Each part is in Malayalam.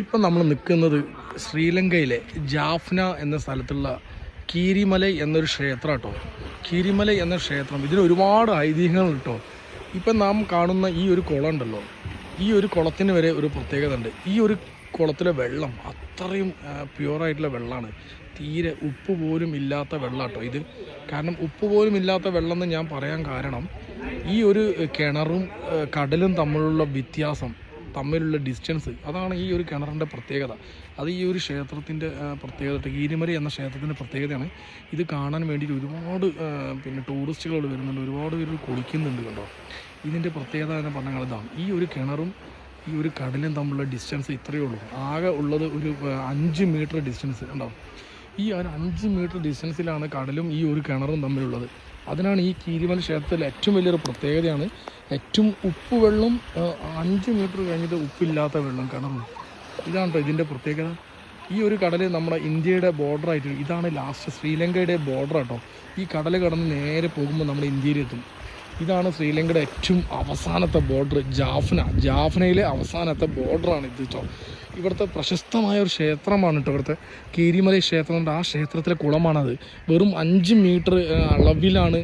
ഇപ്പം നമ്മൾ നിൽക്കുന്നത് ശ്രീലങ്കയിലെ ജാഫ്ന എന്ന സ്ഥലത്തുള്ള കീരിമല എന്നൊരു ക്ഷേത്രം കേട്ടോ. കീരിമല എന്ന ക്ഷേത്രം. ഇതിന് ഒരുപാട് ഐതിഹ്യങ്ങൾ കേട്ടോ. ഇപ്പം നാം കാണുന്ന ഈ ഒരു കുളം ഉണ്ടല്ലോ. ഈ ഒരു കുളത്തിന് വരെ ഒരു പ്രത്യേകത ഉണ്ട്. ഈ ഒരു കുളത്തിലെ വെള്ളം അത്രയും പ്യുവറായിട്ടുള്ള വെള്ളമാണ്. തീരെ ഉപ്പ് പോലും ഇല്ലാത്ത വെള്ളം കേട്ടോ ഇത്. കാരണം ഉപ്പ് പോലും ഇല്ലാത്ത വെള്ളം എന്ന് ഞാൻ പറയാൻ കാരണം ഈ ഒരു കിണറും കടലും തമ്മിലുള്ള വ്യത്യാസം തമ്മിലുള്ള ഡിസ്റ്റൻസ് അതാണ് ഈ ഒരു കിണറിന്റെ പ്രത്യേകത. അത് ഈ ഒരു ക്ഷേത്രത്തിന്റെ പ്രത്യേകത കീരിമല എന്ന ക്ഷേത്രത്തിന്റെ പ്രത്യേകതയാണ്. ഇത് കാണാൻ വേണ്ടിയിട്ട് ഒരുപാട് പിന്നെ ടൂറിസ്റ്റുകൾ വരുന്നുണ്ട്. ഒരുപാട് പേര് കുളിക്കുന്നുണ്ട് കണ്ടോ? ഇതിന്റെ പ്രത്യേകത എന്ന് പറഞ്ഞാൽ ഇതാണ്. ഈ ഒരു കിണറും ഈ ഒരു കടലും തമ്മിലുള്ള ഡിസ്റ്റൻസ് ഇത്രയേ ഉള്ളൂ. ആകെ ഉള്ളത് ഒരു അഞ്ച് മീറ്റർ ഡിസ്റ്റൻസ് ഉണ്ടാവും ഈ ഒരു അഞ്ച് മീറ്റർ ഡിസ്റ്റൻസിലാണ് കടലും ഈ ഒരു കിണറും തമ്മിലുള്ളത്. അതിനാണ് ഈ കീരിമല ക്ഷേത്രത്തിലെ ഏറ്റവും വലിയൊരു പ്രത്യേകതയാണ്. ഏറ്റവും ഉപ്പ് വെള്ളം അഞ്ച് മീറ്റർ കഴിഞ്ഞിട്ട് ഉപ്പില്ലാത്ത വെള്ളം കിണറും ഇതാണ് ഇതിന്റെ പ്രത്യേകത. ഈ ഒരു കടൽ നമ്മുടെ ഇന്ത്യയുടെ ബോർഡറായിട്ട് ഇതാണ് ലാസ്റ്റ് ശ്രീലങ്കയുടെ ബോർഡർ കേട്ടോ ഈ കടൽ കടന്ന് നേരെ പോകുമ്പോൾ നമ്മുടെ ഇന്ത്യയിലെത്തും. ഇതാണ് ശ്രീലങ്കയുടെ ഏറ്റവും അവസാനത്തെ ബോർഡർ ജാഫ്ന. ജാഫ്നയിലെ അവസാനത്തെ ബോർഡറാണ് ഇത് കേട്ടോ ഇവിടുത്തെ പ്രശസ്തമായ ഒരു ക്ഷേത്രമാണ് കേട്ടോ ഇവിടുത്തെ കീരിമലൈ ക്ഷേത്രം. ഉണ്ട് ആ ക്ഷേത്രത്തിലെ കുളമാണത്. വെറും അഞ്ച് മീറ്റർ അളവിലാണ്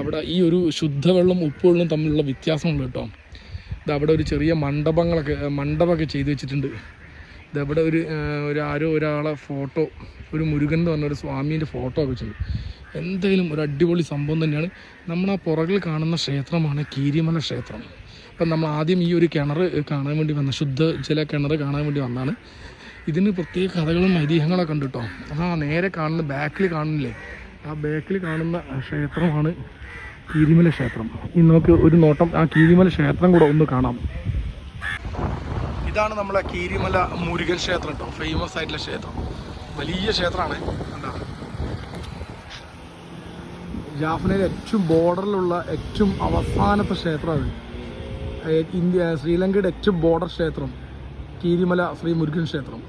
അവിടെ ഈ ഒരു ശുദ്ധവെള്ളം ഉപ്പുവെള്ളം തമ്മിലുള്ള വ്യത്യാസമുള്ളൂ കേട്ടോ ഇത് അവിടെ ഒരു ചെറിയ മണ്ഡപങ്ങളൊക്കെ മണ്ഡപമൊക്കെ ചെയ്തു വെച്ചിട്ടുണ്ട്. ഇതവിടെ ഒരു ഒരു ഒരാളെ ഫോട്ടോ ഒരു മുരുകൻ എന്ന് പറഞ്ഞ ഒരു സ്വാമീന്റെ ഫോട്ടോ ഒക്കെ വെച്ചിട്ടുണ്ട്. എന്തായാലും ഒരു അടിപൊളി സംഭവം തന്നെയാണ്. നമ്മൾ ആ പുറകിൽ കാണുന്ന ക്ഷേത്രമാണ് കീരിമല ക്ഷേത്രം. അപ്പം നമ്മൾ ആദ്യം ഈ ഒരു കിണർ കാണാൻ വേണ്ടി വന്ന ശുദ്ധ ജല കിണർ കാണാൻ വേണ്ടി വന്നാണ്. ഇതിന് പ്രത്യേക കഥകളും ഐതിഹ്യങ്ങളൊക്കെ ഉണ്ട് കേട്ടോ. ആ നേരെ കാണുന്ന ബാക്കിൽ കാണുന്നില്ലേ? ആ ബാക്കിൽ കാണുന്ന ക്ഷേത്രമാണ് കീരിമല ക്ഷേത്രം. ഇനി നമുക്ക് ഒരു നോട്ടം ആ കീരിമല ക്ഷേത്രം കൂടെ ഒന്ന് കാണാം. ഇതാണ് നമ്മളെ കീരിമല മുരുകൻ ക്ഷേത്രം കേട്ടോ. ഫേമസ് ആയിട്ടുള്ള ക്ഷേത്രം. വലിയ ക്ഷേത്രമാണ്. കണ്ടോ ജാഫ്നയിലെ ഏറ്റവും ബോർഡറിലുള്ള ഏറ്റവും അവസാനത്തെ ക്ഷേത്രമാണ്. ഇന്ത്യ ശ്രീലങ്കയുടെ ഏറ്റവും ബോർഡർ ക്ഷേത്രം കീരിമല ശ്രീ മുരുകൻ ക്ഷേത്രം.